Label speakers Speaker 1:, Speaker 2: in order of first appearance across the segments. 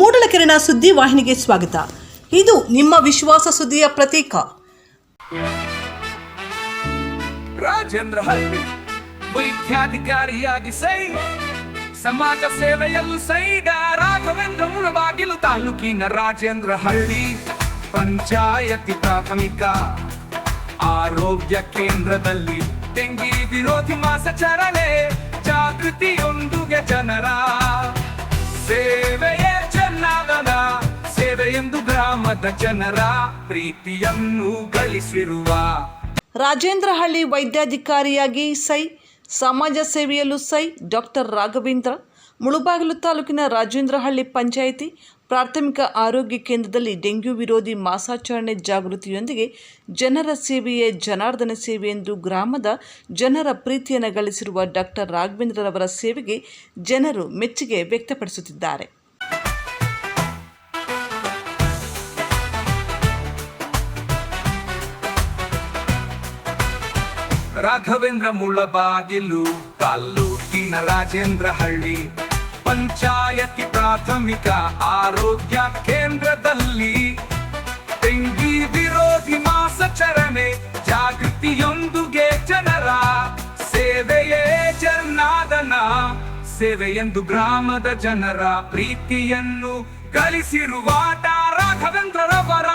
Speaker 1: ಮೂಡಲಕೆರೆನ ಸುದ್ದಿ ವಾಹಿನಿಗೆ ಸ್ವಾಗತ. ಇದು ನಿಮ್ಮ ವಿಶ್ವಾಸ ಸುದ್ದಿಯ ಪ್ರತೀಕ.
Speaker 2: ರಾಜೇಂದ್ರ ಹಳ್ಳಿ ವೈದ್ಯಾಧಿಕಾರಿಯಾಗಿ ಸೈ, ಸಮಾಜ ಸೇವೆಯಲ್ಲೂ ಸೈಗ ರಾಘವೇಂದ್ರ ಮುಳಬಾಗಿಲು ತಾಲೂಕಿನ ರಾಜೇಂದ್ರ ಹಳ್ಳಿ ಪಂಚಾಯತಿ ಪ್ರಾಥಮಿಕ, ಆರೋಗ್ಯ ಕೇಂದ್ರದಲ್ಲಿ ತೆಂಗಿ ವಿರೋಧಿ ಮಾಸಾಚರಣೆ ಜಾಗೃತಿಯೊಂದಿಗೆ ಜನರ ಸೇವೆಯೇ ಚೆನ್ನಾಗದ ಎಂದು ಗ್ರಾಮದ ಜನರ ಪ್ರೀತಿಯನ್ನು ಗಳಿಸಿರುವ
Speaker 1: ರಾಜೇಂದ್ರಹಳ್ಳಿ ವೈದ್ಯಾಧಿಕಾರಿಯಾಗಿ ಸೈ ಸಮಾಜ ಸೇವೆಯಲ್ಲೂ ಸೈ ಡಾಕ್ಟರ್ ರಾಘವೇಂದ್ರ, ಮುಳುಬಾಗಿಲು ತಾಲೂಕಿನ ರಾಜೇಂದ್ರಹಳ್ಳಿ ಪಂಚಾಯಿತಿ ಪ್ರಾಥಮಿಕ ಆರೋಗ್ಯ ಕೇಂದ್ರದಲ್ಲಿ ಡೆಂಗ್ಯೂ ವಿರೋಧಿ ಮಾಸಾಚರಣೆ ಜಾಗೃತಿಯೊಂದಿಗೆ ಜನರ ಸೇವೆಯೇ ಜನಾರ್ದನ ಸೇವೆ ಎಂದು ಗ್ರಾಮದ ಜನರ ಪ್ರೀತಿಯನ್ನು ಗಳಿಸಿರುವ ಡಾಕ್ಟರ್ ರಾಘವೇಂದ್ರರವರ ಸೇವೆಗೆ ಜನರು ಮೆಚ್ಚುಗೆ ವ್ಯಕ್ತಪಡಿಸುತ್ತಿದ್ದಾರೆ.
Speaker 2: ರಾಘವೇಂದ್ರ ಮುಳಬಾಗಿಲು ತಾಲ್ಲೂಕಿನ ರಾಜೇಂದ್ರ ಹಳ್ಳಿ. ಪಂಚಾಯತಿ ಪ್ರಾಥಮಿಕ ಆರೋಗ್ಯ ಕೇಂದ್ರದಲ್ಲಿ. ತೆಂಗಿ ವಿರೋಧಿ ಮಾಸಾಚರಣೆ, ಜಾಗೃತಿಯೊಂದಿಗೆ ಜನರ ಸೇವೆಯೇ ಜನಾದನ ಸೇವೆಯೆಂದು ಗ್ರಾಮದ ಜನರ ಪ್ರೀತಿಯನ್ನು ಗಳಿಸಿರುವ ರಾಘವೇಂದ್ರರವರ.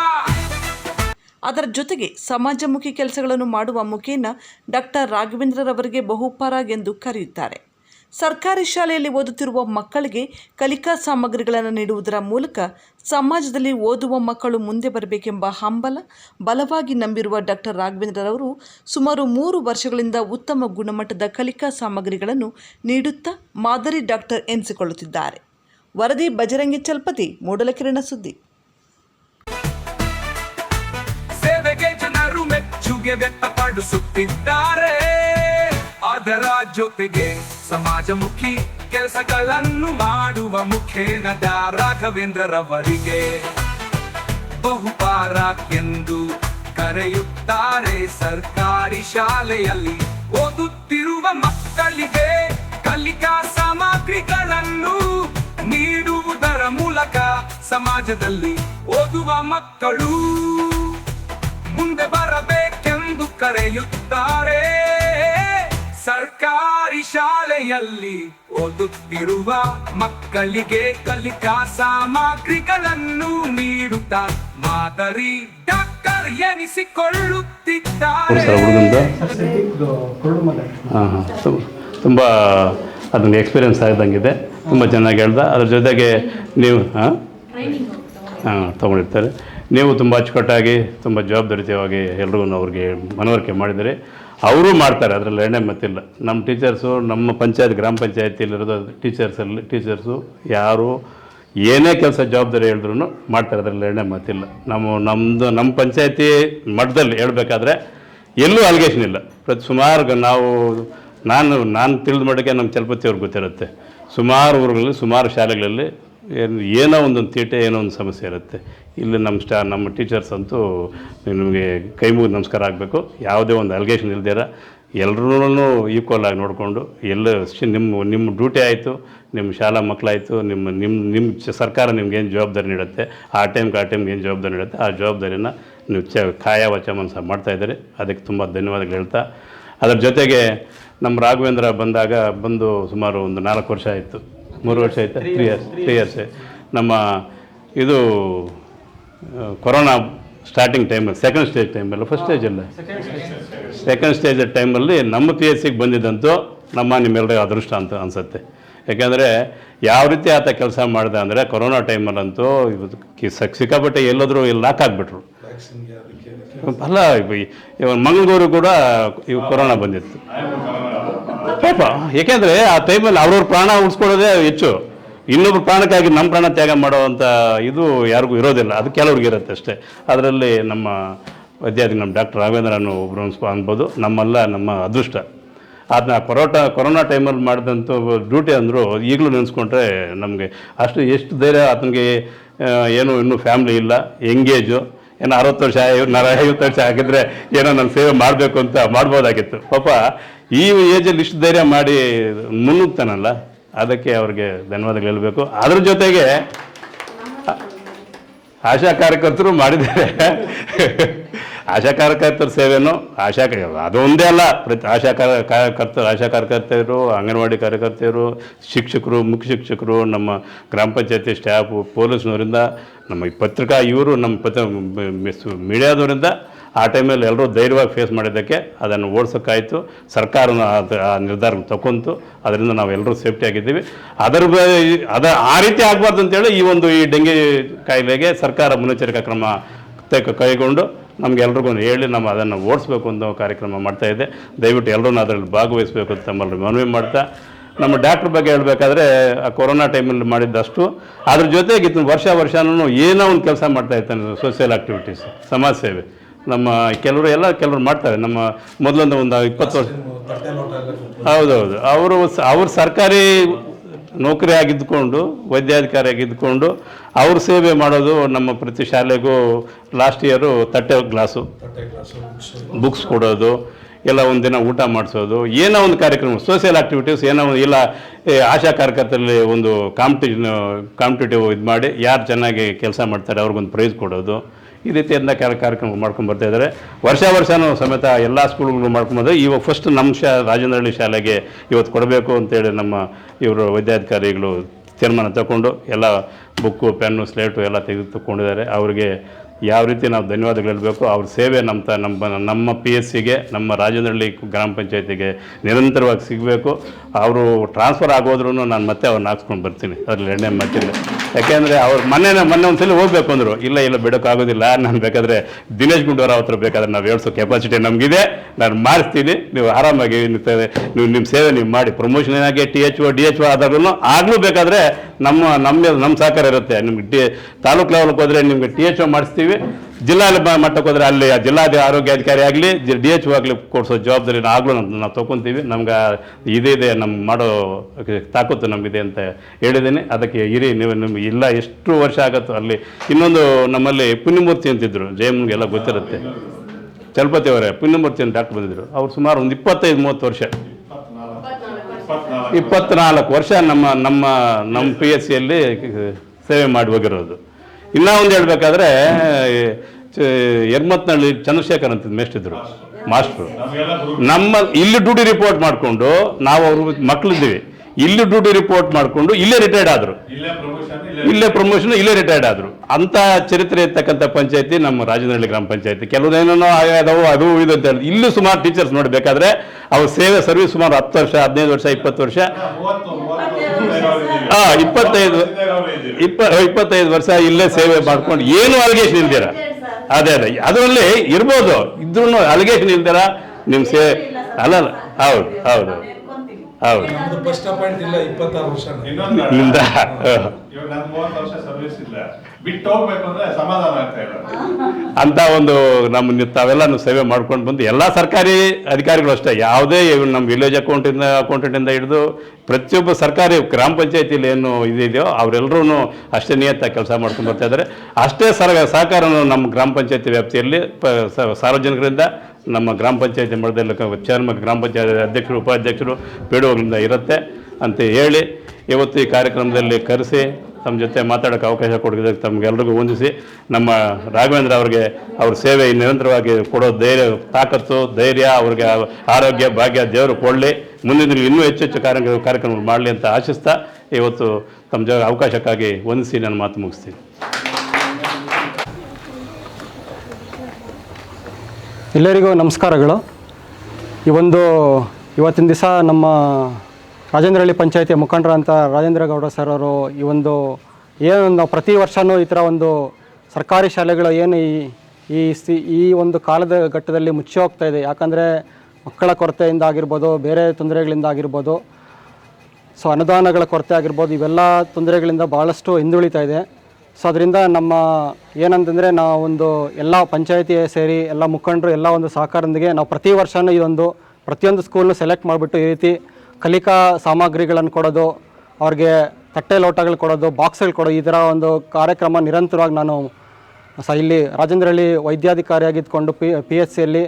Speaker 1: ಅದರ ಜೊತೆಗೆ ಸಮಾಜಮುಖಿ ಕೆಲಸಗಳನ್ನು ಮಾಡುವ ಮುಖೇನ ಡಾಕ್ಟರ್ ರಾಘವೇಂದ್ರರವರಿಗೆ ಬಹುಪರಾಗ್ ಎಂದು ಕರೆಯುತ್ತಾರೆ. ಸರ್ಕಾರಿ ಶಾಲೆಯಲ್ಲಿ ಓದುತ್ತಿರುವ ಮಕ್ಕಳಿಗೆ ಕಲಿಕಾ ಸಾಮಗ್ರಿಗಳನ್ನು ನೀಡುವುದರ ಮೂಲಕ ಸಮಾಜದಲ್ಲಿ ಓದುವ ಮಕ್ಕಳು ಮುಂದೆ ಬರಬೇಕೆಂಬ ಹಂಬಲ ಬಲವಾಗಿ ನಂಬಿರುವ ಡಾಕ್ಟರ್ ರಾಘವೇಂದ್ರರವರು ಸುಮಾರು ಮೂರು ವರ್ಷಗಳಿಂದ ಉತ್ತಮ ಗುಣಮಟ್ಟದ ಕಲಿಕಾ ಸಾಮಗ್ರಿಗಳನ್ನು ನೀಡುತ್ತಾ ಮಾದರಿ ಡಾಕ್ಟರ್ ಎನಿಸಿಕೊಳ್ಳುತ್ತಿದ್ದಾರೆ. ವರದಿ ಬಜರಂಗಿ ಚಲ್ಪತಿ, ಮೂಡಲಕಿರಣ ಸುದ್ದಿ.
Speaker 2: ಮೆಚ್ಚುಗೆ ವ್ಯಕ್ತಪಡಿಸುತ್ತಿದ್ದಾರೆ. ಅದರ ಜೊತೆಗೆ ಸಮಾಜಮುಖಿ ಕೆಲಸಗಳನ್ನು ಮಾಡುವ ಮುಖೇನದ ರಾಘವೇಂದ್ರರವರಿಗೆ ಬಹುಪಾರ ಎಂದು ಕರೆಯುತ್ತಾರೆ ಸರ್ಕಾರಿ ಶಾಲೆಯಲ್ಲಿ ಓದುತ್ತಿರುವ ಮಕ್ಕಳಿಗೆ ಕಲಿಕಾ ಸಾಮಗ್ರಿಗಳನ್ನು ನೀಡುವುದರ ಮೂಲಕ ಸಮಾಜದಲ್ಲಿ ಓದುವ ಮಕ್ಕಳು ಮುಂದೆ ಬರಬೇಕೆಂದು ಕರೆಯುತ್ತಾರೆ. ಸರ್ಕಾರಿ ಶಾಲೆಯಲ್ಲಿ ಓದುತ್ತಿರುವ ಮಕ್ಕಳಿಗೆ ಕಲಿಕಾ ಸಾಮಗ್ರಿಗಳನ್ನು ನೀಡುತ್ತಾ ಮಾದರಿ ಡಾಕ್ಟರ್ ಎನಿಸಿಕೊಳ್ಳುತ್ತಿದ್ದಾರೆ.
Speaker 3: ತುಂಬಾ ಅದನ್ನು ಎಕ್ಸ್ಪೀರಿಯನ್ಸ್ ಆದಂಗಿದೆ ತುಂಬ ಚೆನ್ನಾಗಿ ಹೇಳ್ದ. ಅದ್ರ ಜೊತೆಗೆ ನೀವು ಹಾಂ? ಹಾಂ ತೊಗೊಂಡಿರ್ತಾರೆ. ನೀವು ತುಂಬ ಅಚ್ಚುಕಟ್ಟಾಗಿ, ತುಂಬ ಜವಾಬ್ದಾರಿತವಾಗಿ ಎಲ್ರಿಗೂ ಅವ್ರಿಗೆ ಮನವರಿಕೆ ಮಾಡಿದರೆ ಅವರು ಮಾಡ್ತಾರೆ, ಅದರಲ್ಲಿ ಎಣ್ಣೆ ಮತ್ತಿಲ್ಲ. ನಮ್ಮ ಟೀಚರ್ಸು, ನಮ್ಮ ಪಂಚಾಯತ್, ಗ್ರಾಮ ಪಂಚಾಯತಿಯಲ್ಲಿರೋದು ಟೀಚರ್ಸಲ್ಲಿ ಟೀಚರ್ಸು ಯಾರು ಏನೇ ಕೆಲಸ ಜವಾಬ್ದಾರಿ ಹೇಳಿದ್ರು ಮಾಡ್ತಾರೆ, ಅದರಲ್ಲಿ ಎಣ್ಣೆ ಮತ್ತಿಲ್ಲ. ನಮ್ಮ ನಮ್ಮದು ನಮ್ಮ ಪಂಚಾಯತಿ ಮಠದಲ್ಲಿ ಹೇಳಬೇಕಾದ್ರೆ ಎಲ್ಲೂ ಅಲಿಗೇಷನ್ ಇಲ್ಲ. ಪ್ರತಿ ಸುಮಾರು ನಾವು, ನಾನು ನಾನು ತಿಳಿದ ಮಟ್ಟಿಗೆ ನಮ್ಮ ಚಲಪತಿ ಅವ್ರಿಗೆ ಗೊತ್ತಿರುತ್ತೆ. ಸುಮಾರು ಊರುಗಳಲ್ಲಿ, ಸುಮಾರು ಶಾಲೆಗಳಲ್ಲಿ ಏನು, ಏನೋ ಒಂದೊಂದು ತೀಟೆ ಏನೋ ಒಂದು ಸಮಸ್ಯೆ ಇರುತ್ತೆ. ಇಲ್ಲಿ ನಮ್ಮ ಸ್ಟಾ, ನಮ್ಮ ಟೀಚರ್ಸ್ ಅಂತೂ ನಿಮಗೆ ಕೈ ಮುಗಿದು ನಮಸ್ಕಾರ ಆಗಬೇಕು. ಯಾವುದೇ ಒಂದು ಅಲಿಗೇಷನ್ ಇಲ್ದಿರ ಎಲ್ಲರೂ ಈಕ್ವಲ್ ಆಗಿ ನೋಡಿಕೊಂಡು, ಎಲ್ಲ ನಿಮ್ಮ ನಿಮ್ಮ ಡ್ಯೂಟಿ ಆಯಿತು ನಿಮ್ಮ ಶಾಲಾ ಮಕ್ಕಳಾಯಿತು ನಿಮ್ಮ ನಿಮ್ಮ ನಿಮ್ಮ ಸರ್ಕಾರ ನಿಮ್ಗೆ ಏನು ಜವಾಬ್ದಾರಿ ನೀಡುತ್ತೆ, ಆ ಟೈಮ್ಗೆ ಆ ಟೈಮ್ಗೆ ಏನು ಜವಾಬ್ದಾರಿ ನೀಡುತ್ತೆ, ಆ ಜವಾಬ್ದಾರಿನ ನೀವು ಚ ಕಾಯ ವಚ ಮನಸ ಮಾಡ್ತಾಯಿದ್ದೀರಿ ಅದಕ್ಕೆ ತುಂಬ ಧನ್ಯವಾದಗಳು ಹೇಳ್ತಾ. ಅದರ ಜೊತೆಗೆ ನಮ್ಮ ರಾಘವೇಂದ್ರ ಬಂದಾಗ ಬಂದು ಸುಮಾರು ಒಂದು ನಾಲ್ಕು ವರ್ಷ ಆಯಿತು. ಮೂರು ವರ್ಷ ಆಯಿತು? ತ್ರೀ ಇಯರ್ಸ್ ತ್ರೀ ಇಯರ್ಸ್ ನಮ್ಮ ಇದು ಕೊರೋನಾ ಸ್ಟಾರ್ಟಿಂಗ್ ಟೈಮಲ್ಲಿ ಸೆಕೆಂಡ್ ಸ್ಟೇಜ್ ಟೈಮಲ್ಲಿ ಫಸ್ಟ್ ಸ್ಟೇಜಲ್ಲ ಸೆಕೆಂಡ್ ಸ್ಟೇಜ್ ಟೈಮಲ್ಲಿ ನಮ್ಮ ಪಿ ಎಸ್ ಸಿಗೆ ಬಂದಿದ್ದಂತೂ ನಮ್ಮ ನಿಮ್ಮೆಲ್ಲರಿಗೂ ಅದೃಷ್ಟ ಅಂತ ಅನಿಸುತ್ತೆ. ಯಾಕೆಂದರೆ ಯಾವ ರೀತಿ ಆತ ಕೆಲಸ ಮಾಡಿದೆ ಅಂದರೆ ಕೊರೋನಾ ಟೈಮಲ್ಲಂತೂ ಇವತ್ತು ಕಿ- ಸಕ್- ಸಿಕ್ಕಾಪಟ್ಟೆ ಎಲ್ಲಾದರೂ ಇಲ್ಲಿ ಲಾಕ್ ಆಗಿಬಿಟ್ರು. ಅಲ್ಲ ಇವ ಮಂಗಳೂರು ಕೂಡ ಇವು ಕೊರೋನಾ ಬಂದಿತ್ತು. ಪಾಪ. ಏಕೆಂದರೆ ಆ ಟೈಮಲ್ಲಿ ಅವ್ರವ್ರ ಪ್ರಾಣ ಉಳಿಸ್ಕೊಳ್ಳೋದೇ ಹೆಚ್ಚು. ಇನ್ನೊಬ್ರು ಪ್ರಾಣಕ್ಕಾಗಿ ನಮ್ಮ ಪ್ರಾಣ ತ್ಯಾಗ ಮಾಡುವಂಥ ಇದು ಯಾರಿಗೂ ಇರೋದಿಲ್ಲ. ಅದು ಕೆಲವ್ರಿಗೆ ಇರುತ್ತೆ ಅಷ್ಟೇ. ಅದರಲ್ಲಿ ನಮ್ಮ ವಿದ್ಯಾರ್ಥಿ ನಮ್ಮ ಡಾಕ್ಟರ್ ರಾಘವೇಂದ್ರನು ಒಬ್ಬರು ಅನ್ಬೋದು. ನಮ್ಮೆಲ್ಲ, ನಮ್ಮ ಅದೃಷ್ಟ. ಅದನ್ನ ಕೊರೋಟ, ಕೊರೋನಾ ಟೈಮಲ್ಲಿ ಮಾಡಿದಂಥ ಡ್ಯೂಟಿ ಅಂದರು ಈಗಲೂ ನೆನೆಸ್ಕೊಂಡ್ರೆ ನಮಗೆ ಅಷ್ಟು ಎಷ್ಟು ಧೈರ್ಯ ಆತನಿಗೆ ಏನು ಇನ್ನೂ ಫ್ಯಾಮ್ಲಿ ಇಲ್ಲ, ಎಂಗೇಜು. ಏನೋ ಅರವತ್ತು ವರ್ಷ ನರ ಐವತ್ತು ವರ್ಷ ಆಗಿದ್ರೆ ಏನೋ ನಾನು ಸೇವೆ ಮಾಡಬೇಕು ಅಂತ ಮಾಡ್ಬೋದಾಗಿತ್ತು. ಪಾಪ ಈ ಏಜಲ್ಲಿ ಇಷ್ಟು ಧೈರ್ಯ ಮಾಡಿ ಮುನ್ನುಗ್ತಾನಲ್ಲ, ಅದಕ್ಕೆ ಅವ್ರಿಗೆ ಧನ್ಯವಾದಗಳು ಹೇಳಬೇಕು. ಅದ್ರ ಜೊತೆಗೆ, ಆಶಾ ಕಾರ್ಯಕರ್ತರು ಮಾಡಿದ್ದಾರೆ. ಆಶಾ ಕಾರ್ಯಕರ್ತರ ಸೇವೆಯನ್ನು, ಆಶಾ ಅದೊಂದೇ ಅಲ್ಲ, ಪ್ರತಿ ಆಶಾ ಕಾರ್ಯ ಕಾರ್ಯಕರ್ತರು ಆಶಾ ಕಾರ್ಯಕರ್ತೆಯರು, ಅಂಗನವಾಡಿ ಕಾರ್ಯಕರ್ತೆಯರು, ಶಿಕ್ಷಕರು, ಮುಖ್ಯ ಶಿಕ್ಷಕರು, ನಮ್ಮ ಗ್ರಾಮ ಪಂಚಾಯತಿ ಸ್ಟಾಫು, ಪೊಲೀಸ್ನವರಿಂದ, ನಮ್ಮ ಪತ್ರಿಕಾ ಇವರು, ನಮ್ಮ ಪತ್ರ ಮೀಡಿಯಾದವರಿಂದ ಆ ಟೈಮಲ್ಲಿ ಎಲ್ಲರೂ ಧೈರ್ಯವಾಗಿ ಫೇಸ್ ಮಾಡಿದ್ದಕ್ಕೆ ಅದನ್ನು ಓಡಿಸೋಕ್ಕಾಯಿತು. ಸರ್ಕಾರ ಆ ನಿರ್ಧಾರ ತಗೊಂತು ಅದರಿಂದ ನಾವು ಎಲ್ಲರೂ ಸೇಫ್ಟಿ ಆಗಿದ್ದೀವಿ. ಅದರ ಅದ ಆ ರೀತಿ ಆಗಬಾರ್ದು ಅಂತೇಳಿ ಈ ಒಂದು ಈ ಡೆಂಗಿ ಕಾಯಿಲೆಗೆ ಸರ್ಕಾರ ಮುನ್ನೆಚ್ಚರಿಕಾ ಕ್ರಮ ಕೈಗೊಂಡು ನಮಗೆಲ್ರಿಗೂ ಹೇಳಿ ನಮ್ಮ ಅದನ್ನು ಓಡಿಸ್ಬೇಕು ಅಂತ ಕಾರ್ಯಕ್ರಮ ಮಾಡ್ತಾ ಇದೆ. ದಯವಿಟ್ಟು ಎಲ್ಲರೂ ಅದರಲ್ಲಿ ಭಾಗವಹಿಸಬೇಕು ಅಂತ ತಮ್ಮಲ್ಲಿ ಮನವಿ ಮಾಡ್ತಾ. ನಮ್ಮ ಡಾಕ್ಟ್ರ್ ಬಗ್ಗೆ ಹೇಳಬೇಕಾದ್ರೆ, ಆ ಕೊರೋನಾ ಟೈಮಲ್ಲಿ ಮಾಡಿದ್ದಷ್ಟು, ಅದ್ರ ಜೊತೆಗೆ ಇತ್ತು ವರ್ಷ ವರ್ಷನೂ ಏನೋ ಒಂದು ಕೆಲಸ ಮಾಡ್ತಾ ಇರ್ತಾನೆ ಸೋಷಿಯಲ್ ಆ್ಯಕ್ಟಿವಿಟೀಸ್ ಸಮಾಜ ಸೇವೆ. ನಮ್ಮ ಕೆಲವರು ಎಲ್ಲ ಕೆಲವರು ಮಾಡ್ತಾರೆ. ನಮ್ಮ ಮೊದಲೊಂದು ಒಂದು ಇಪ್ಪತ್ತು ವರ್ಷ ಹೌದೌದು. ಅವರು ಅವರು ಸರ್ಕಾರಿ ನೌಕರಿ ಆಗಿದ್ದುಕೊಂಡು ವೈದ್ಯಾಧಿಕಾರಿ ಆಗಿದ್ದುಕೊಂಡು ಅವ್ರ ಸೇವೆ ಮಾಡೋದು ನಮ್ಮ ಪ್ರತಿ ಶಾಲೆಗೂ ಲಾಸ್ಟ್ ಇಯರು ತಟ್ಟೆ ಗ್ಲಾಸು. ಬುಕ್ಸ್ ಕೊಡೋದು ಎಲ್ಲ ಒಂದಿನ ಊಟ ಮಾಡಿಸೋದು ಏನೋ ಒಂದು ಕಾರ್ಯಕ್ರಮ ಸೋಷಿಯಲ್ ಆ್ಯಕ್ಟಿವಿಟೀಸ್ ಏನೋ ಒಂದು ಇಲ್ಲ ಆಶಾ ಕಾರ್ಯಕರ್ತರಲ್ಲಿ ಒಂದು ಕಾಂಪಿಟೇಷನ್ ಕಾಂಪಿಟೇಟಿವ್ ಇದು ಮಾಡಿ ಯಾರು ಚೆನ್ನಾಗಿ ಕೆಲಸ ಮಾಡ್ತಾರೆ ಅವ್ರಿಗೊಂದು ಪ್ರೈಸ್ ಕೊಡೋದು. ಈ ರೀತಿಯಿಂದ ಕೆಲ ಕಾರ್ಯಕ್ರಮ ಮಾಡ್ಕೊಂಡು ಬರ್ತಾ ಇದ್ದಾರೆ ವರ್ಷ ವರ್ಷವೂ ಸಮೇತ ಎಲ್ಲ ಸ್ಕೂಲ್ಗಳು ಮಾಡ್ಕೊಂಬಂದ್ರೆ ಇವಾಗ ಫಸ್ಟ್ ನಮ್ಮ ಶಾ, ರಾಜೇಂದ್ರಹಳ್ಳಿ ಶಾಲೆಗೆ ಇವತ್ತು ಕೊಡಬೇಕು ಅಂತೇಳಿ ನಮ್ಮ ಇವರು ವೈದ್ಯಾಧಿಕಾರಿಗಳು ತೀರ್ಮಾನ ತಗೊಂಡು ಎಲ್ಲ ಬುಕ್ಕು, ಪೆನ್ನು, ಸ್ಲೇಟು ಎಲ್ಲ ತೆಗೆದುಕೊಂಡಿದ್ದಾರೆ. ಅವರಿಗೆ ಯಾವ ರೀತಿ ನಾವು ಧನ್ಯವಾದಗಳು ಹೇಳಬೇಕು. ಅವ್ರ ಸೇವೆ ನಮ್ಮ ತ, ನಮ್ಮ ನಮ್ಮ ಪಿ ಎಸ್ ಸಿಗೆ ನಮ್ಮ ರಾಜೇಂದ್ರಹಳ್ಳಿ ಗ್ರಾಮ ಪಂಚಾಯತಿಗೆ ನಿರಂತರವಾಗಿ ಸಿಗಬೇಕು. ಅವರು ಟ್ರಾನ್ಸ್ಫರ್ ಆಗೋದ್ರೂ ನಾನು ಮತ್ತೆ ಅವ್ರನ್ನ ಹಾಕ್ಸ್ಕೊಂಡು ಬರ್ತೀನಿ. ಅದರಲ್ಲಿ ಎಣ್ಣೆ ಮಾತಿಲ್ಲ ಯಾಕೆಂದರೆ ಅವ್ರು ಮೊನ್ನೆ ಮೊನ್ನೆ ಒಂದ್ಸಲ ಹೋಗ್ಬೇಕು ಅಂದರು. ಇಲ್ಲ ಇಲ್ಲ, ಬಿಡೋಕ್ಕಾಗೋದಿಲ್ಲ. ನಾನು ಬೇಕಾದರೆ ದಿನೇಶ್ ಗುಂಡೂರಾವ್ ಹತ್ರ ಬೇಕಾದ್ರೆ ನಾವು ಹೇಳ್ಸೋ ಕೆಪಾಸಿಟಿ ನಮಗಿದೆ. ನಾನು ಮಾಡಿಸ್ತೀನಿ. ನೀವು ಆರಾಮಾಗಿ ನೀವು ನಿಮ್ಮ ಸೇವೆ ನೀವು ಮಾಡಿ. ಪ್ರಮೋಷನ್ ಏನಾಗಿ T H O D H O ಆದಾಗ್ಲೂ ಆಗಲೂ ಬೇಕಾದರೆ ನಮ್ಮ ನಮ್ಮ ನಮ್ಮ ಸಹಕಾರ ಇರುತ್ತೆ. ನಿಮ್ಗೆ ಡಿ, ತಾಲೂಕು ಲೆವೆಲ್ಗೆ ಹೋದರೆ ನಿಮ್ಗೆ ಟಿ ಎಚ್ ಒ ಮಾಡಿಸ್ತೀವಿ. ಜಿಲ್ಲಾ ಮಟ್ಟಕ್ಕೆ ಹೋದ್ರೆ ಅಲ್ಲಿ ಜಿಲ್ಲಾ ಆರೋಗ್ಯಾಧಿಕಾರಿ ಆಗಲಿ ಡಿ ಎಚ್ ಒ ಆಗಲಿ ಕೊಡಿಸೋ ಜವಾಬ್ದಾರಿ ಆಗಲೂ ನಾವು ತೊಗೊತೀವಿ. ನಮ್ಗೆ ಇದೇ ನಮ್ಮ ಮಾಡೋ ತಾಕತ್ತು ನಮಗಿದೆ ಅಂತ ಹೇಳಿದ್ದೀನಿ. ಅದಕ್ಕೆ ಇರಿ ನೀವು ನಿಮ್ಗೆ ಇಲ್ಲ, ಎಷ್ಟು ವರ್ಷ ಆಗತ್ತೋ ಅಲ್ಲಿ. ಇನ್ನೊಂದು ನಮ್ಮಲ್ಲಿ ಪುಣ್ಯಮೂರ್ತಿ ಅಂತಿದ್ರು ಜಯಮ್ಗೆಲ್ಲ ಗೊತ್ತಿರುತ್ತೆ. ಚಲಪತಿ ಅವರೇ, ಪುಣ್ಯಮೂರ್ತಿ ಅಂತ ಡಾಕ್ಟರ್ ಬಂದಿದ್ರು. ಅವ್ರು ಸುಮಾರು ಒಂದು ಇಪ್ಪತ್ತೈದು, ಮೂವತ್ತು ವರ್ಷ. ಇಪ್ಪತ್ನಾಲ್ಕು ವರ್ಷ ನಮ್ಮ ನಮ್ಮ ನಮ್ಮ ಪಿ ಎಸ್ ಸಿಯಲ್ಲಿ ಸೇವೆ ಮಾಡಿ ಹೋಗಿರೋದು. ಇನ್ನೂ ಒಂದು ಹೇಳ್ಬೇಕಾದ್ರೆ ಯರ್ಮತ್ನಳ್ಳಿ ಚಂದ್ರಶೇಖರ್ ಅಂತ ಮೇಷ್ಟಿದ್ರು ಮಾಸ್ಟ್ರು. ನಮ್ಮ ಇಲ್ಲಿ ಡ್ಯೂಟಿ ರಿಪೋರ್ಟ್ ಮಾಡಿಕೊಂಡು ನಾವು ಅವ್ರ ಮಕ್ಕಳಿದ್ದೀವಿ ಇಲ್ಲಿ ಡ್ಯೂಟಿ ರಿಪೋರ್ಟ್ ಮಾಡಿಕೊಂಡು ಇಲ್ಲೇ ರಿಟೈರ್ಡ್ ಆದರು. ಇಲ್ಲೇ ಪ್ರಮೋಷನ್ ಇಲ್ಲೇ ರಿಟೈರ್ಡ್ ಆದರು. ಅಂತ ಚರಿತ್ರೆ ಇರ್ತಕ್ಕಂಥ ಪಂಚಾಯತಿ ನಮ್ಮ ರಾಜನಹಳ್ಳಿ ಗ್ರಾಮ ಪಂಚಾಯತಿ. ಕೆಲವುದೇನೋ ಅದಾವು ಅದು ಇದು ಅಂತ ಹೇಳಿ. ಇಲ್ಲೂ ಸುಮಾರು ಟೀಚರ್ಸ್ ನೋಡಬೇಕಾದ್ರೆ ಅವ್ರ ಸೇವೆ ಸರ್ವಿಸ್ ಸುಮಾರು ಹತ್ತು ವರ್ಷ ಹದಿನೈದು ವರ್ಷ ಇಪ್ಪತ್ತು ವರ್ಷ. ಹಾಂ ಇಪ್ಪತ್ತೈದು ಇಪ್ಪ ಇಪ್ಪತ್ತೈದು ವರ್ಷ ಇಲ್ಲೇ ಸೇವೆ ಮಾಡ್ಕೊಂಡು ಏನು ಅಲಿಗೇಷನ್ ಇಲ್ದಿರ? ಅದೇ ಅದೇ. ಅದರಲ್ಲಿ ಇರ್ಬೋದು. ಇದ್ರೂ ಅಲಿಗೇಷನ್ ಇಲ್ದಿರ ನಿಮ್ಮ ಸೇ ಅಲ್ಲ ಅಲ್ಲ. ಹೌದು ಹೌದು. ಹೌದು.
Speaker 4: ನಮ್ದು ಫಸ್ಟ್ ಅಪಾಯಿಂಟ್ ಇಲ್ಲ ಇಪ್ಪತ್ತಾರು ವರ್ಷ.
Speaker 3: ಅಂತ ಒಂದು ನಮ್ಮ ತಾವೆಲ್ಲ ಸೇವೆ ಮಾಡ್ಕೊಂಡು ಬಂದು ಎಲ್ಲ ಸರ್ಕಾರಿ ಅಧಿಕಾರಿಗಳು ಅಷ್ಟೇ, ಯಾವುದೇ ನಮ್ಮ ವಿಲೇಜ್ ಅಕೌಂಟಿಂದ ಅಕೌಂಟೆಂಟಿಂದ ಹಿಡಿದು ಪ್ರತಿಯೊಬ್ಬ ಸರ್ಕಾರಿ ಗ್ರಾಮ ಪಂಚಾಯತಿಲಿ ಏನು ಇದೆಯೋ ಅವರೆಲ್ಲರೂ ಅಷ್ಟೇ ನಿಯತ್ತಾಗಿ ಕೆಲಸ ಮಾಡ್ಕೊಂಡು ಬರ್ತಾ ಇದ್ದಾರೆ. ಅಷ್ಟೇ ಸರ, ಸಹಕಾರನು ನಮ್ಮ ಗ್ರಾಮ ಪಂಚಾಯತಿ ವ್ಯಾಪ್ತಿಯಲ್ಲಿ ಸಾರ್ವಜನಿಕರಿಂದ ನಮ್ಮ ಗ್ರಾಮ ಪಂಚಾಯತಿ ಮಟ್ಟದಲ್ಲಿ ಚೇರ್ಮನ್, ಗ್ರಾಮ ಪಂಚಾಯತಿ ಅಧ್ಯಕ್ಷರು, ಉಪಾಧ್ಯಕ್ಷರು ಪಿ ಇರುತ್ತೆ ಅಂತ ಹೇಳಿ ಇವತ್ತು ಈ ಕಾರ್ಯಕ್ರಮದಲ್ಲಿ ಕರೆಸಿ, ತಮ್ಮ ಜೊತೆ ಮಾತಾಡೋಕೆ ಅವಕಾಶ ಕೊಡೋದಕ್ಕೆ ತಮಗೆಲ್ರಿಗೂ ಹೊಂದಿಸಿ ನಮ್ಮ ರಾಘವೇಂದ್ರ ಅವರಿಗೆ ಅವ್ರ ಸೇವೆ ನಿರಂತರವಾಗಿ ಕೊಡೋ ಧೈರ್ಯ, ತಾಕತ್ತು, ಧೈರ್ಯ, ಅವ್ರಿಗೆ ಆರೋಗ್ಯ, ಭಾಗ್ಯ ದೇವರು ಕೊಡಲಿ. ಮುಂದಿನ ದಿನ ಇನ್ನೂ ಹೆಚ್ಚು ಹೆಚ್ಚು ಕಾರ್ಯ, ಕಾರ್ಯಕ್ರಮಗಳು ಮಾಡಲಿ ಅಂತ ಆಶಿಸ್ತಾ, ಇವತ್ತು ತಮ್ಮ ಜೊತೆ ಅವಕಾಶಕ್ಕಾಗಿ ಹೊಂದಿಸಿ ನನ್ನ ಮಾತು ಮುಗಿಸ್ತೀನಿ.
Speaker 5: ಎಲ್ಲರಿಗೂ ನಮಸ್ಕಾರಗಳು. ಈ ಒಂದು ಇವತ್ತಿನ ದಿವಸ ನಮ್ಮ ರಾಜೇಂದ್ರಹಳ್ಳಿ ಪಂಚಾಯತಿಯ ಮುಖಂಡರಂತ ರಾಜೇಂದ್ರ ಗೌಡ ಸರ್ ಅವರು ಈ ಒಂದು ಏನು ನಾವು ಪ್ರತಿ ವರ್ಷವೂ ಈ ಥರ ಒಂದು ಸರ್ಕಾರಿ ಶಾಲೆಗಳು ಏನು ಈ ಈ ಸ್ಥಿ ಈ ಒಂದು ಕಾಲದ ಘಟ್ಟದಲ್ಲಿ ಮುಚ್ಚಿ ಹೋಗ್ತಾ ಇದೆ. ಯಾಕಂದರೆ ಮಕ್ಕಳ ಕೊರತೆಯಿಂದ ಆಗಿರ್ಬೋದು, ಬೇರೆ ತೊಂದರೆಗಳಿಂದ ಆಗಿರ್ಬೋದು, ಸೊ ಅನುದಾನಗಳ ಕೊರತೆ ಆಗಿರ್ಬೋದು, ಇವೆಲ್ಲ ತೊಂದರೆಗಳಿಂದ ಭಾಳಷ್ಟು ಹಿಂದುಳಿತಾ ಇದೆ. ಸೊ ಅದರಿಂದ ನಮ್ಮ ಏನಂತಂದರೆ ನಾವೊಂದು ಎಲ್ಲ ಪಂಚಾಯತಿ ಸೇರಿ ಎಲ್ಲ ಮುಖಂಡರು ಎಲ್ಲ ಒಂದು ಸಹಕಾರದೊಂದಿಗೆ ನಾವು ಪ್ರತಿ ವರ್ಷವೂ ಇದೊಂದು ಪ್ರತಿಯೊಂದು ಸ್ಕೂಲ್ನು ಸೆಲೆಕ್ಟ್ ಮಾಡಿಬಿಟ್ಟು ಈ ರೀತಿ ಕಲಿಕಾ ಸಾಮಗ್ರಿಗಳನ್ನು ಕೊಡೋದು, ಅವ್ರಿಗೆ ತಟ್ಟೆ ಲೋಟಗಳು ಕೊಡೋದು, ಬಾಕ್ಸ್ಗಳು ಕೊಡೋದು, ಈ ಥರ ಒಂದು ಕಾರ್ಯಕ್ರಮ ನಿರಂತರವಾಗಿ ನಾನು ಸ ಇಲ್ಲಿ ರಾಜೇಂದ್ರಹಳ್ಳಿ ವೈದ್ಯಾಧಿಕಾರಿಯಾಗಿದ್ದುಕೊಂಡು ಪಿ ಪಿ ಎಚ್ ಸಿಯಲ್ಲಿ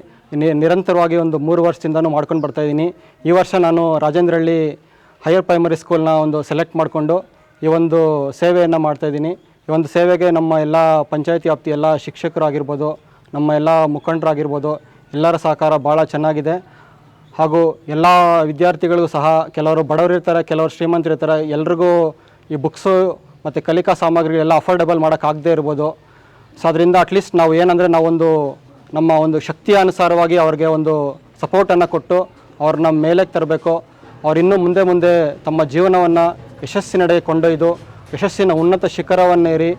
Speaker 5: ನಿರಂತರವಾಗಿ ಒಂದು ಮೂರು ವರ್ಷದಿಂದನೂ ಮಾಡ್ಕೊಂಡು ಬರ್ತಾಯಿದ್ದೀನಿ ಈ ವರ್ಷ ನಾನು ರಾಜೇಂದ್ರಹಳ್ಳಿ ಹೈಯರ್ ಪ್ರೈಮರಿ ಸ್ಕೂಲ್ನ ಒಂದು ಸೆಲೆಕ್ಟ್ ಮಾಡಿಕೊಂಡು ಈ ಒಂದು ಸೇವೆಯನ್ನು ಮಾಡ್ತಾಯಿದ್ದೀನಿ ಈ ಒಂದು ಸೇವೆಗೆ ನಮ್ಮ ಎಲ್ಲ ಪಂಚಾಯತಿ ವ್ಯಾಪ್ತಿ ಎಲ್ಲ ಶಿಕ್ಷಕರಾಗಿರ್ಬೋದು, ನಮ್ಮ ಎಲ್ಲ ಮುಖಂಡರಾಗಿರ್ಬೋದು, ಎಲ್ಲರ ಸಹಕಾರ ಭಾಳ ಚೆನ್ನಾಗಿದೆ. ಹಾಗೂ ಎಲ್ಲ ವಿದ್ಯಾರ್ಥಿಗಳಿಗೂ ಸಹ ಕೆಲವರು ಬಡವರಿರ್ತಾರೆ ಕೆಲವರು ಶ್ರೀಮಂತರಿರ್ತಾರೆ ಎಲ್ರಿಗೂ ಈ ಬುಕ್ಸು ಮತ್ತು ಕಲಿಕಾ ಸಾಮಗ್ರಿಗಳೆಲ್ಲ ಅಫೋರ್ಡೆಬಲ್ ಮಾಡೋಕ್ಕಾಗದೇ ಇರ್ಬೋದು. ಸೊ ಅದರಿಂದ ಅಟ್ಲೀಸ್ಟ್ ನಾವು ಏನಂದರೆ ನಾವೊಂದು ನಮ್ಮ ಒಂದು ಶಕ್ತಿಯ ಅನುಸಾರವಾಗಿ ಅವ್ರಿಗೆ ಒಂದು ಸಪೋರ್ಟನ್ನು ಕೊಟ್ಟು ಅವ್ರನ್ನ ಮೇಲಕ್ಕೆ ತರಬೇಕು. ಅವ್ರು ಇನ್ನೂ ಮುಂದೆ ಮುಂದೆ ತಮ್ಮ ಜೀವನವನ್ನು ಯಶಸ್ಸಿನಡೆ ಕೊಂಡೊಯ್ದು, ಯಶಸ್ಸಿನ ಉನ್ನತ ಶಿಖರವನ್ನೇರಿ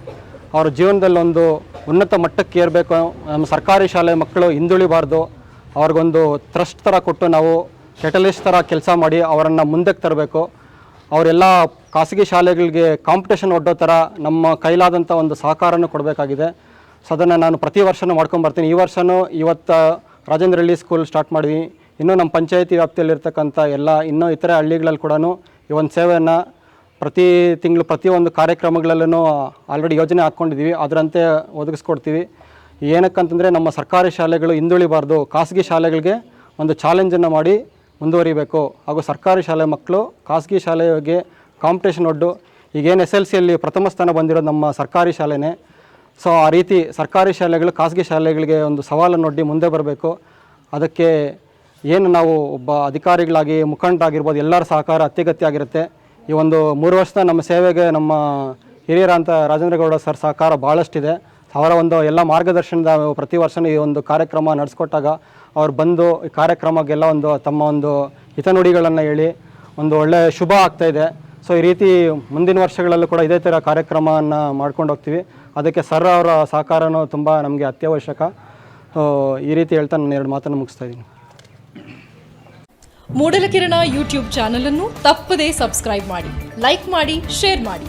Speaker 5: ಅವರ ಜೀವನದಲ್ಲಿ ಒಂದು ಉನ್ನತ ಮಟ್ಟಕ್ಕೆ ಏರಬೇಕು ನಮ್ಮ ಸರ್ಕಾರಿ ಶಾಲೆ ಮಕ್ಕಳು ಹಿಂದುಳಿಬಾರ್ದು. ಅವ್ರಿಗೊಂದು ಟ್ರಸ್ಟ್ ಥರ ಕೊಟ್ಟು ನಾವು ಕೆಟಲಿಸ್ಟ್ ಥರ ಕೆಲಸ ಮಾಡಿ ಅವರನ್ನು ಮುಂದಕ್ಕೆ ತರಬೇಕು. ಅವರೆಲ್ಲ ಖಾಸಗಿ ಶಾಲೆಗಳಿಗೆ ಕಾಂಪಿಟೇಷನ್ ಒಡ್ಡೋ ಥರ ನಮ್ಮ ಕೈಲಾದಂಥ ಒಂದು ಸಹಕಾರನೂ ಕೊಡಬೇಕಾಗಿದೆ. ಸೊ ಅದನ್ನು ನಾನು ಪ್ರತಿ ವರ್ಷನೂ ಮಾಡ್ಕೊಂಬರ್ತೀನಿ ಈ ವರ್ಷವೂ ಇವತ್ತು ರಾಜೇಂದ್ರ ಹಳ್ಳಿ ಸ್ಕೂಲ್ ಸ್ಟಾರ್ಟ್ ಮಾಡಿದ್ವಿ ಇನ್ನೂ ನಮ್ಮ ಪಂಚಾಯತಿ ವ್ಯಾಪ್ತಿಯಲ್ಲಿರ್ತಕ್ಕಂಥ ಎಲ್ಲ ಇನ್ನೂ ಇತರೆ ಹಳ್ಳಿಗಳಲ್ಲಿ ಕೂಡ ಈ ಒಂದು ಸೇವೆಯನ್ನು ಪ್ರತಿ ತಿಂಗಳು ಪ್ರತಿಯೊಂದು ಕಾರ್ಯಕ್ರಮಗಳಲ್ಲೂ ಆಲ್ರೆಡಿ ಯೋಜನೆ ಹಾಕ್ಕೊಂಡಿದ್ದೀವಿ ಅದರಂತೆ ಒದಗಿಸ್ಕೊಡ್ತೀವಿ. ಏನಕ್ಕಂತಂದರೆ ನಮ್ಮ ಸರ್ಕಾರಿ ಶಾಲೆಗಳು ಹಿಂದುಳಿಬಾರ್ದು, ಖಾಸಗಿ ಶಾಲೆಗಳಿಗೆ ಒಂದು ಚಾಲೆಂಜನ್ನು ಮಾಡಿ ಮುಂದುವರಿಬೇಕು. ಹಾಗೂ ಸರ್ಕಾರಿ ಶಾಲೆ ಮಕ್ಕಳು ಖಾಸಗಿ ಶಾಲೆಗೆ ಕಾಂಪಿಟೇಷನ್ ಒಡ್ಡು, ಈಗೇನು ಎಸ್ ಎಲ್ ಸಿಯಲ್ಲಿ ಪ್ರಥಮ ಸ್ಥಾನ ಬಂದಿರೋದು ನಮ್ಮ ಸರ್ಕಾರಿ ಶಾಲೆನೇ. ಸೊ ಆ ರೀತಿ ಸರ್ಕಾರಿ ಶಾಲೆಗಳು ಖಾಸಗಿ ಶಾಲೆಗಳಿಗೆ ಒಂದು ಸವಾಲನ್ನು ಒಡ್ಡಿ ಮುಂದೆ ಬರಬೇಕು. ಅದಕ್ಕೆ ಏನು ನಾವು ಒಬ್ಬ ಅಧಿಕಾರಿಗಳಾಗಿ ಮುಖಂಡರಾಗಿರ್ಬೋದು, ಎಲ್ಲರ ಸಹಕಾರ ಅತ್ಯಗತ್ಯ ಆಗಿರುತ್ತೆ. ಈ ಒಂದು ಮೂರು ವರ್ಷದ ನಮ್ಮ ಸೇವೆಗೆ ನಮ್ಮ ಹಿರಿಯರಂತ ರಾಜೇಂದ್ರಗೌಡ ಸರ್ ಸಹಕಾರ ಭಾಳಷ್ಟಿದೆ ಅವರ ಒಂದು ಎಲ್ಲ ಮಾರ್ಗದರ್ಶನದ ಪ್ರತಿ ವರ್ಷನೂ ಈ ಒಂದು ಕಾರ್ಯಕ್ರಮ ನಡೆಸ್ಕೊಟ್ಟಾಗ ಅವ್ರು ಬಂದು ಈ ಕಾರ್ಯಕ್ರಮಕ್ಕೆಲ್ಲ ಒಂದು ತಮ್ಮ ಒಂದು ಹಿತನುಡಿಗಳನ್ನು ಹೇಳಿ ಒಂದು ಒಳ್ಳೆಯ ಶುಭ ಆಗ್ತಾಯಿದೆ ಸೊ ಈ ರೀತಿ ಮುಂದಿನ ವರ್ಷಗಳಲ್ಲೂ ಕೂಡ ಇದೇ ಥರ ಕಾರ್ಯಕ್ರಮವನ್ನು ಮಾಡ್ಕೊಂಡು ಹೋಗ್ತೀವಿ. ಅದಕ್ಕೆ ಸರ್ ಅವರ ಸಹಕಾರನೂ ತುಂಬ ನಮಗೆ ಅತ್ಯವಶ್ಯಕ. ಈ ರೀತಿ ಹೇಳ್ತಾ ನಾನು ಎರಡು ಮಾತನ್ನು ಮುಗಿಸ್ತಾ ಇದ್ದೀನಿ.
Speaker 6: ಮೂಡಲಕಿರಣ ಯೂಟ್ಯೂಬ್ ಚಾನಲನ್ನು ತಪ್ಪದೇ ಸಬ್ಸ್ಕ್ರೈಬ್ ಮಾಡಿ, ಲೈಕ್ ಮಾಡಿ, ಶೇರ್ ಮಾಡಿ.